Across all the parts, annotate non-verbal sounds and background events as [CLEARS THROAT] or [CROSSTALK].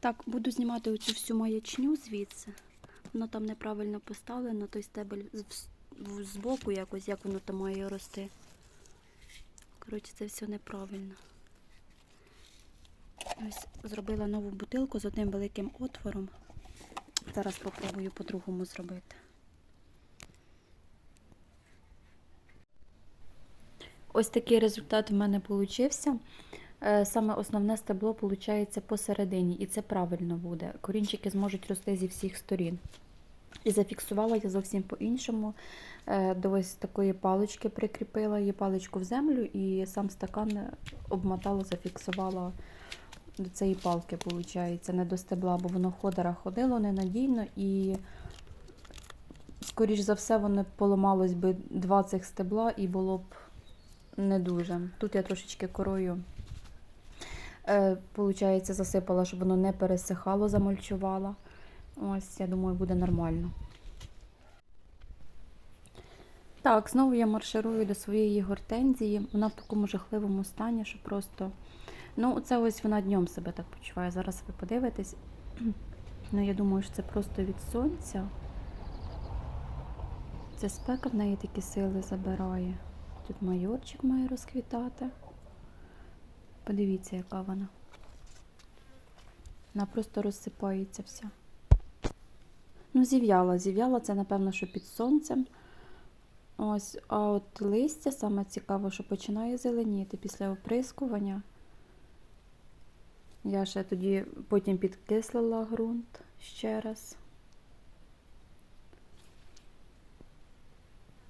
Так, буду знімати оцю всю маячню звідси. Воно там неправильно поставлено, той стебель з- збоку якось, як воно там має рости. Коротше, це все неправильно. Ось зробила нову бутилку з одним великим отвором. Зараз спробую по-другому зробити. Ось такий результат в мене вийшов. Саме основне стебло виходить посередині, і це правильно буде. Корінчики зможуть рости зі всіх сторін. І зафіксувала я зовсім по-іншому. Е, До ось такої палички прикріпила її паличку в землю і сам стакан обмотала, зафіксувала до цієї палки, виходить, не до стебла, бо воно ходора ходило ненадійно і, скоріш за все, воно поламалось би два цих стебла і було б не дуже. Тут я трошечки корою, е, виходить, засипала, щоб воно не пересихало, замульчувала. Ось, я думаю, буде нормально. Так, знову я марширую до своєї гортензії. Вона в такому жахливому стані, що просто. Ну, це ось вона днем себе так почуває. Зараз ви подивитесь. [CLEARS THROAT] Ну, я думаю, що це просто від сонця. Ця спека в неї такі сили забирає. Тут майорчик має розквітати. Подивіться, яка вона. Вона просто розсипається вся. Ну, зів'яла. Зів'яла це, напевно, що під сонцем. Ось, а от листя саме цікаво, що починає зеленіти після оприскування. Я ще тоді потім підкислила ґрунт ще раз.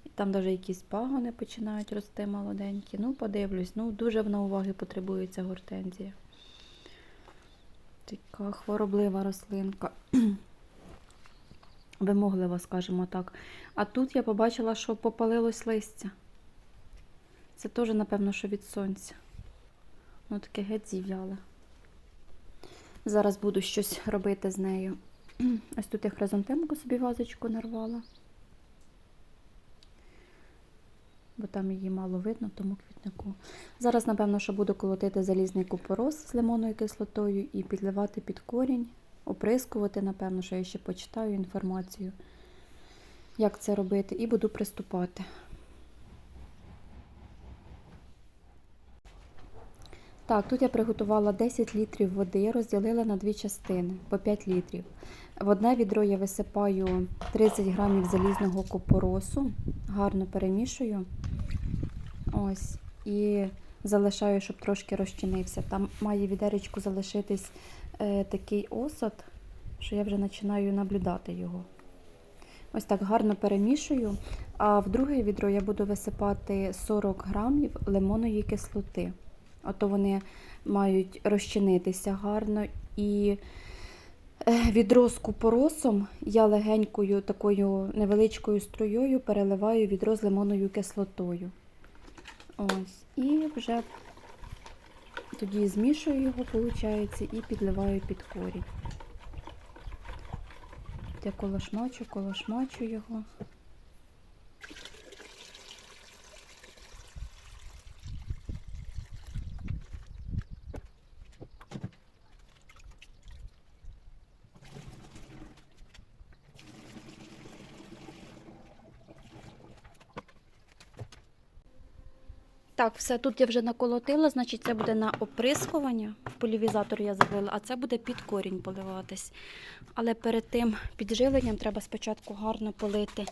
І Там навіть якісь пагони починають рости молоденькі. Ну, подивлюсь, ну дуже вона уваги потребує ця гортензія. Така хвороблива рослинка. [CLEARS THROAT] Вимоглива, скажімо так. А тут я побачила, що попалилось листя. Це теж, напевно, що від сонця. Ну, таке геть зів'яле. Зараз буду щось робити з нею. [CLEARS THROAT] Ось тут я хризантемку собі вазочку нарвала. Бо там її мало видно, в тому квітнику. Зараз, напевно, що буду колотити залізний купорос з лимонною кислотою і підливати під корінь, оприскувати, напевно, що я ще почитаю інформацію, як це робити, і буду приступати. Так, тут я приготувала 10 літрів води, розділила на дві частини по 5 літрів. В одне відро я висипаю 30 грамів залізного купоросу, гарно перемішую. Ось, і залишаю, щоб трошки розчинився. Там має відеречку залишитись е, такий осад, що я вже починаю наблюдати його. Ось так гарно перемішую. А в друге відро я буду висипати 40 грамів лимонної кислоти. Ото вони мають розчинитися гарно. І е, відро з купоросом я легенькою такою невеличкою струєю переливаю відро з лимонною кислотою. Ось. І вже тоді змішую його, виходить, і підливаю під корінь. Я колошмачу, колошмачу його. Так, все тут я вже наколотила, значить це буде на оприскування. Полівізатор я залила, а це буде під корінь поливатись. Але перед тим підживленням треба спочатку гарно полити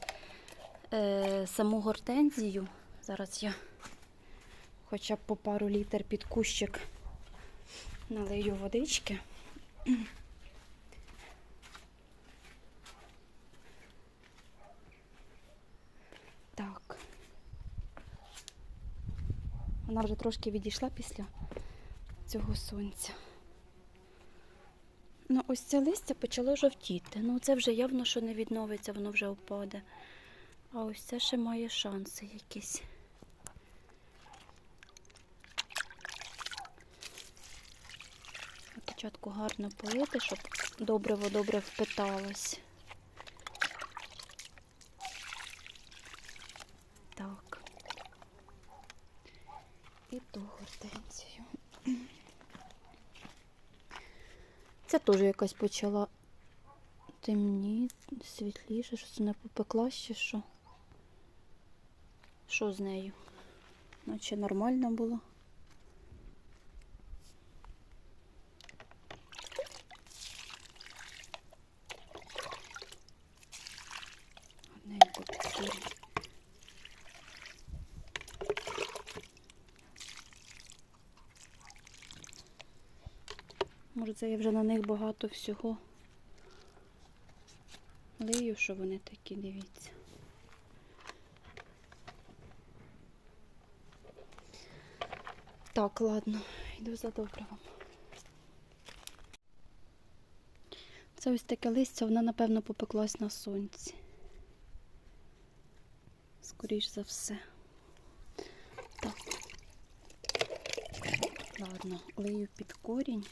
е, саму гортензію. Зараз я хоча б по пару літр під кущик налию водички. Так. Вона вже трошки відійшла після цього сонця. Ну, ось це листя почало жовтіти. Ну, це вже явно, що не відновиться, воно вже впаде. А ось це ще має шанси якісь. Спочатку гарно полити, щоб добриво добре впиталось. Так. Ту гортензію. Це теж якась почала темні, світліше, що це не попекла ще що. Що з нею? Наче нормально було. Це я вже на них багато всього лию, що вони такі, дивіться. Так, ладно, йду за добривом. Це ось таке листя, вона, напевно, попеклась на сонці. Скоріш за все. Так. Ладно, лию під корінь.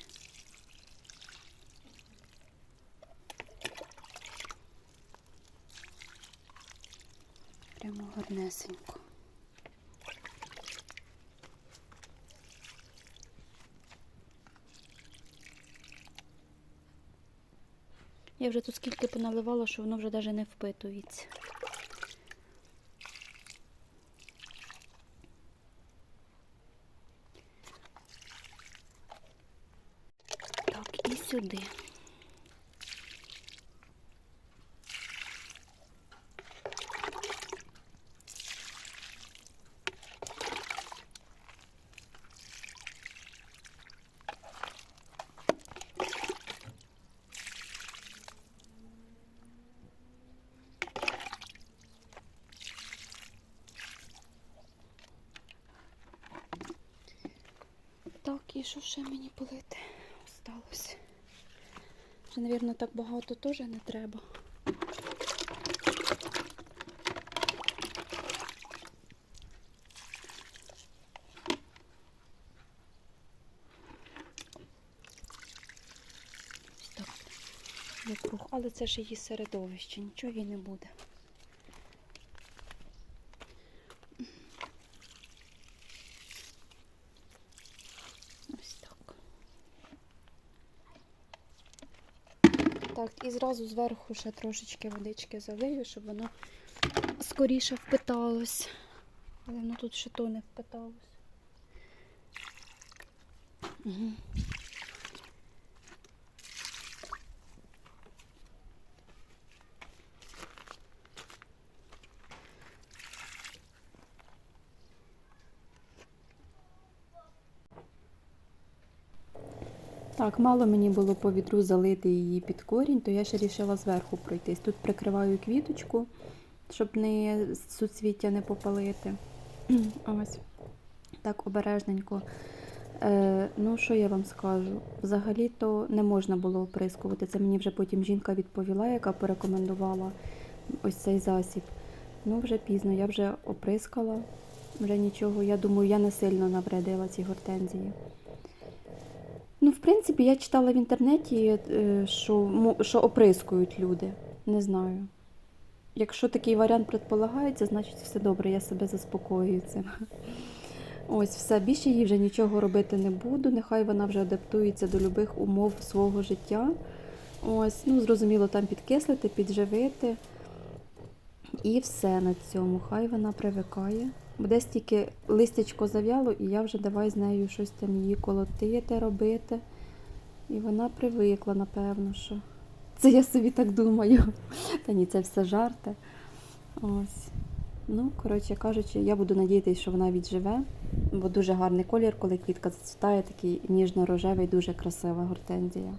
Прямо гарнесенько. Я вже тут скільки поналивала, що воно вже навіть не впитується. Так, і сюди. Так, і що ще мені полити осталось? Вже, мабуть, так багато теж не треба. Ось так. Вокруг. Але це ж її середовище, нічого їй не буде. Ось так. Так, і зразу зверху ще трошечки водички залию, щоб воно скоріше впиталось. Але воно тут ще то не впиталось. Угу. Так, мало мені було по відру залити її під корінь, то я ще вирішила зверху пройтись. Тут прикриваю квіточку, щоб не суцвіття не попалити. [CLEARS THROAT] Ось так обережненько. Е, ну, що я вам скажу? Взагалі-то не можна було оприскувати. Це мені вже потім жінка відповіла, яка порекомендувала ось цей засіб. Ну, вже пізно, я вже оприскала, вже нічого. Я думаю, я не сильно навредила ці гортензії. Ну, в принципі, я читала в інтернеті, е, що, що оприскують люди. Не знаю. Якщо такий варіант предполагається, значить все добре, я себе заспокоюю цим. Ось, все, більше їй вже нічого робити не буду. Нехай вона вже адаптується до любих умов свого життя. Ось, ну, зрозуміло, там підкислити, підживити. І все на цьому. Хай вона привикає. Бо десь тільки листячко зав'яло, і я вже давай з нею щось там її колотити, робити. І вона привикла, напевно, що. Це я собі так думаю. Та ні, це все жарти. Ось. Ну, коротше кажучи, я буду надіятися, що вона відживе, бо дуже гарний колір, коли квітка зацвітає, такий ніжно-рожевий, дуже красива гортензія.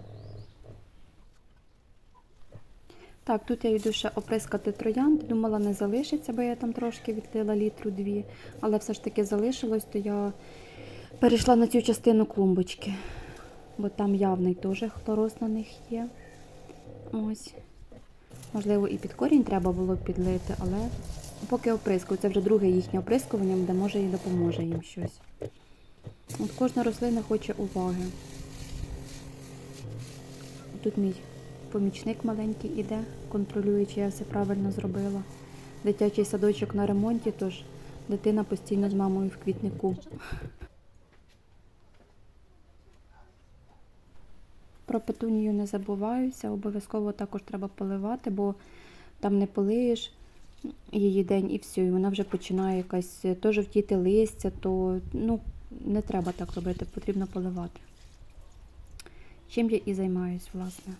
Так, тут я йду ще оприскати троянд. Думала, не залишиться, бо я там трошки відлила літру дві, але все ж таки залишилось, то я перейшла на цю частину клумбочки, бо там явний теж хлороз на них є. Ось. Можливо, і під корінь треба було підлити, але поки оприскую. Це вже друге їхнє оприскування, де може і допоможе їм щось. От кожна рослина хоче уваги. Тут мій помічник маленький іде, контролює, чи я все правильно зробила. Дитячий садочок на ремонті, тож дитина постійно з мамою в квітнику. Про петунію не забуваюся, обов'язково також треба поливати, бо там не полиєш її день і все, і вона вже починає якась то жовтіти листя, то ну, не треба так робити, потрібно поливати. Чим я і займаюсь, власне.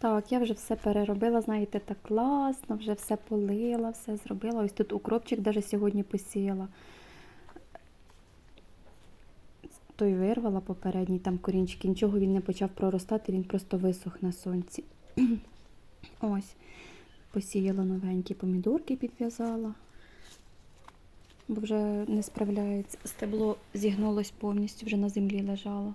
Так, я вже все переробила, знаєте, так класно, вже все полила, все зробила. Ось тут укропчик навіть сьогодні посіяла. Той вирвала попередній там корінчики, нічого він не почав проростати, він просто висох на сонці. [CLEARS THROAT] Ось, посіяла новенькі помідорки, підв'язала, бо вже не справляється. Стебло зігнулось повністю, вже на землі лежало.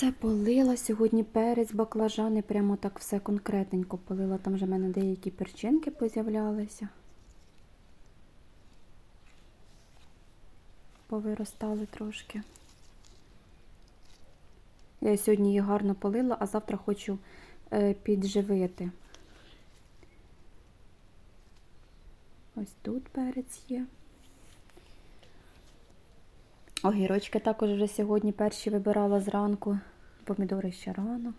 Все полила. Сьогодні перець, баклажани, прямо так все конкретненько полила. Там вже в мене деякі перчинки поз'являлися. Повиростали трошки. Я сьогодні її гарно полила, а завтра хочу е, підживити. Ось тут перець є. Огірочки також вже сьогодні перші вибирала зранку. Помідори ще рано.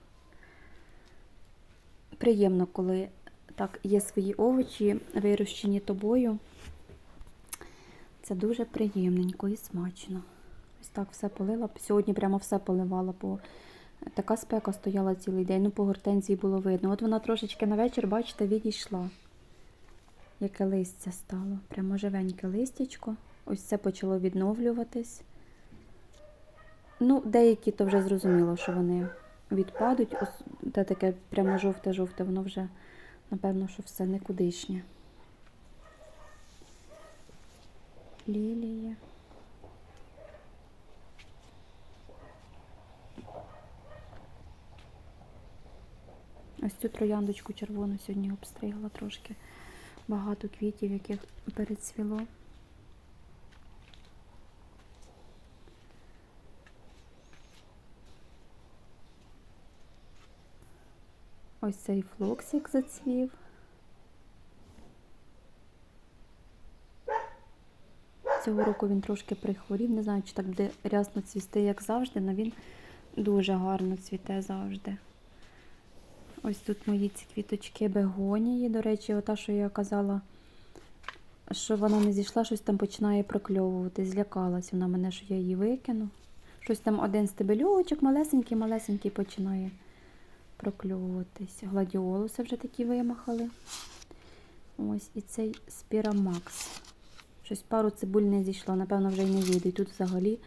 Приємно, коли так є свої овочі, вирощені тобою. Це дуже приємненько і смачно. Ось так все полила. Сьогодні прямо все поливала, бо така спека стояла цілий день. Ну, по гортензії було видно. От вона трошечки на вечір, бачите, відійшла. Яке листя стало. Прямо живеньке листячко. Ось це почало відновлюватись. Ну, деякі то вже зрозуміло, що вони відпадуть. Ось те таке прямо жовте-жовте, воно вже, напевно, що все никудишнє. Лілія. Ось цю трояндочку червону сьогодні обстригла трошки. Багато квітів, яких перецвіло. Ось цей флоксик зацвів. Цього року він трошки прихворів. Не знаю, чи так буде рясно цвісти, як завжди, але він дуже гарно цвіте завжди. Ось тут мої ці квіточки бегонії. До речі, ота, що я казала, що вона не зійшла, щось там починає прокльовувати. Злякалась вона мене, що я її викину. Щось там один стебельочок, малесенький, малесенький починає прокльовуватись. Гладіолуси вже такі вимахали. Ось і цей спірамакс. Щось пару цибуль не зійшло, напевно, вже й не вийде. І тут взагалі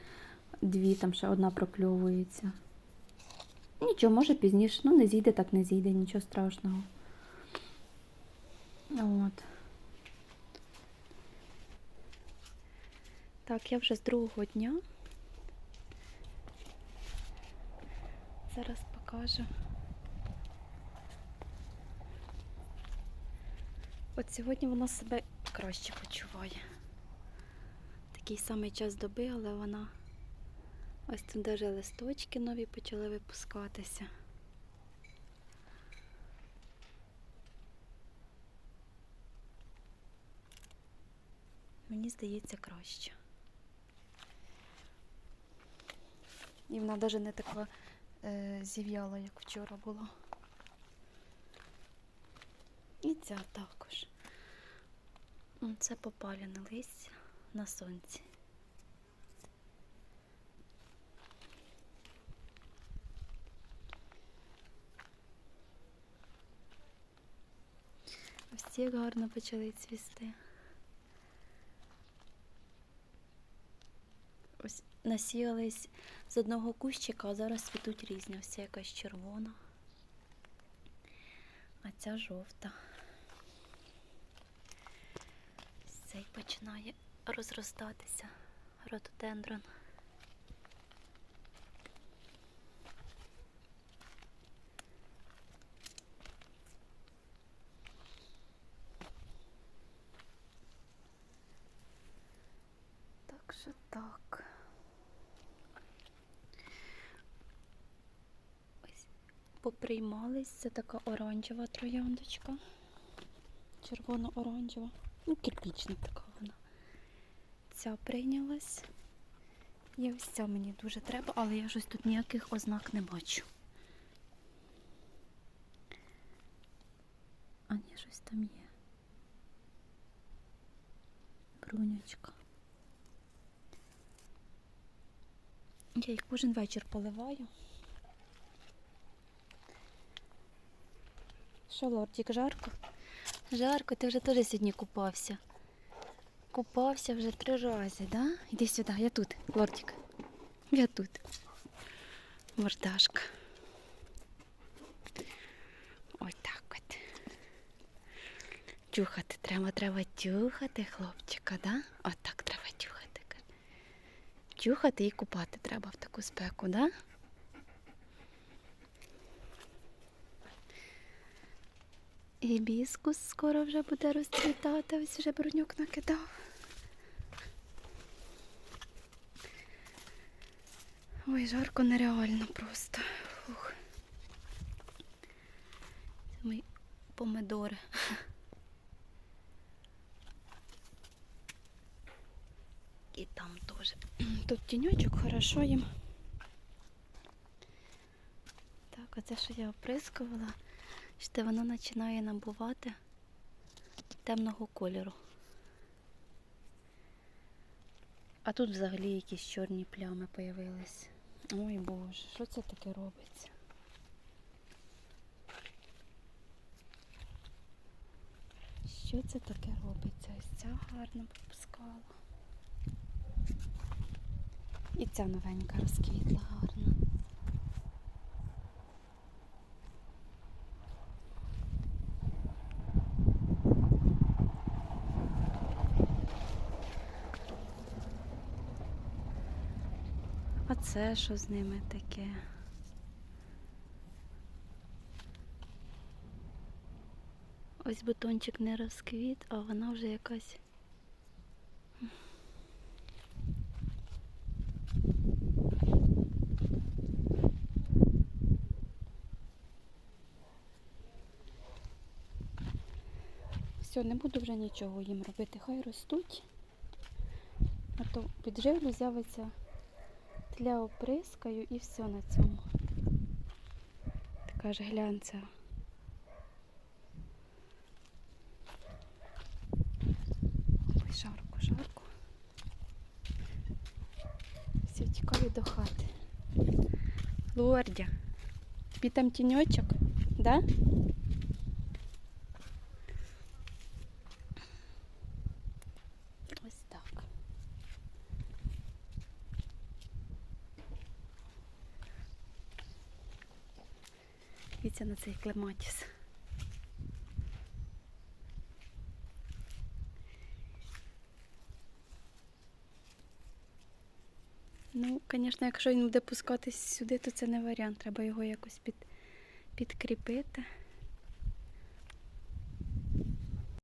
дві, там ще одна прокльовується. Нічого, може пізніше. Ну, не зійде, так не зійде, нічого страшного. От. Так, я вже з другого дня. Зараз покажу. От сьогодні вона себе краще почуває. Такий самий час доби, але вона ось тут навіть листочки нові почали випускатися. Мені здається краще. І вона навіть не така е, зів'яла, як вчора була. І ця також. М, Це попалене листя на сонці. Ось ці гарно почали цвісти. Ось насіялись з одного кущика, а зараз цвітуть різні. Ось якась червона, а ця жовта. Ось Цей починає розростатися рододендрон. Так що так. Ось поприймались. Така оранжева трояндочка. Червоно-оранжева. Ну, кирпічна така вона. Ця прийнялась. І ось ця мені дуже треба, але я щось тут ніяких ознак не бачу. А ні, щось там є. Брунячка. Я їх кожен вечір поливаю. Що, лордік, жарко? Жарко, ти вже теж сьогодні купався. Купався вже три рази, да? Іди сюди, я тут, лордік. Я тут. Мордашка. Ось так от. Тюхати треба, треба тюхати, хлопчика, да? Отак треба тюхати. Тюхати і купати треба в таку спеку, да? Гібіскус скоро вже буде розцвітати, ось вже бруньок накидав. Ой, жарко нереально просто. Фух. Це мої помидори. І там теж. Тут тіньочок, хорошо їм. Так, оце що я оприскувала. Бачите, воно починає набувати темного кольору. А тут взагалі якісь чорні плями появились. Ой Боже, що це таке робиться? Що це таке робиться? Ось ця гарно попускала. І ця новенька розквітла гарно. Це що з ними таке? Ось бутончик не розквіт, а вона вже якась. Все, не буду вже нічого їм робити, хай ростуть. А то підживлю з'явиться тля оприскаю і все на цьому. Така ж глянця. Ой, жарко, жарко. Все, тікаю до хати. Лордя, тобі там тіньочок, да? Ось так. Дивіться на цей клематіс. Ну, звісно, якщо він буде пускатись сюди, то це не варіант. Треба його якось під, підкріпити.